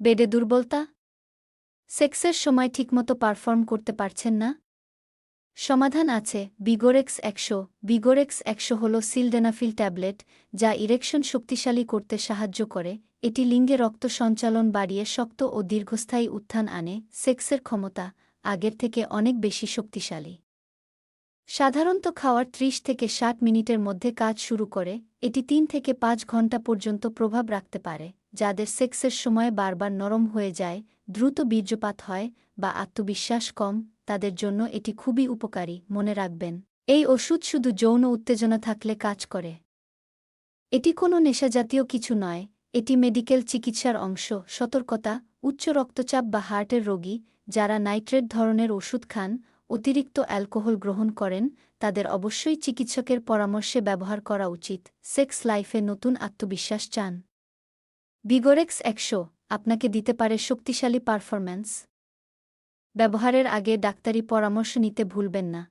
বেডে দুর্বলতা? সেক্সের সময় ঠিকমতো পারফর্ম করতে পারছেন না? সমাধান আছে, বিগোরেক্স একশো। বিগোরেক্স একশো হল সিলডেনাফিল ট্যাবলেট, যা ইরেকশন শক্তিশালী করতে সাহায্য করে। এটি লিঙ্গে রক্ত সঞ্চালন বাড়িয়ে শক্ত ও দীর্ঘস্থায়ী উত্থান আনে, সেক্সের ক্ষমতা আগের থেকে অনেক বেশি শক্তিশালী। সাধারণত খাওয়ার ত্রিশ থেকে ষাট মিনিটের মধ্যে কাজ শুরু করে, এটি তিন থেকে পাঁচ ঘণ্টা পর্যন্ত প্রভাব রাখতে পারে। যাদের সেক্সের সময় বারবার নরম হয়ে যায়, দ্রুত বীর্যপাত হয় বা আত্মবিশ্বাস কম, তাদের জন্য এটি খুবই উপকারী, মনে রাখবেন। এই ওষুধ শুধু যৌন উত্তেজনা থাকলে কাজ করে। এটি কোনো নেশাজাতীয় কিছু নয়, এটি মেডিকেল চিকিৎসার অংশ, সতর্কতা, উচ্চ রক্তচাপ বা হার্টের রোগী, যারা নাইট্রেট ধরনের ওষুধ খান, অতিরিক্ত অ্যালকোহল গ্রহণ করেন, তাদের অবশ্যই চিকিৎসকের পরামর্শে ব্যবহার করা উচিত। সেক্স লাইফে নতুন আত্মবিশ্বাস চান। বিগোরেক্স একশো আপনাকে দিতে পারে শক্তিশালী পারফরম্যান্স। ব্যবহারের আগে ডাক্তারি পরামর্শ নিতে ভুলবেন না।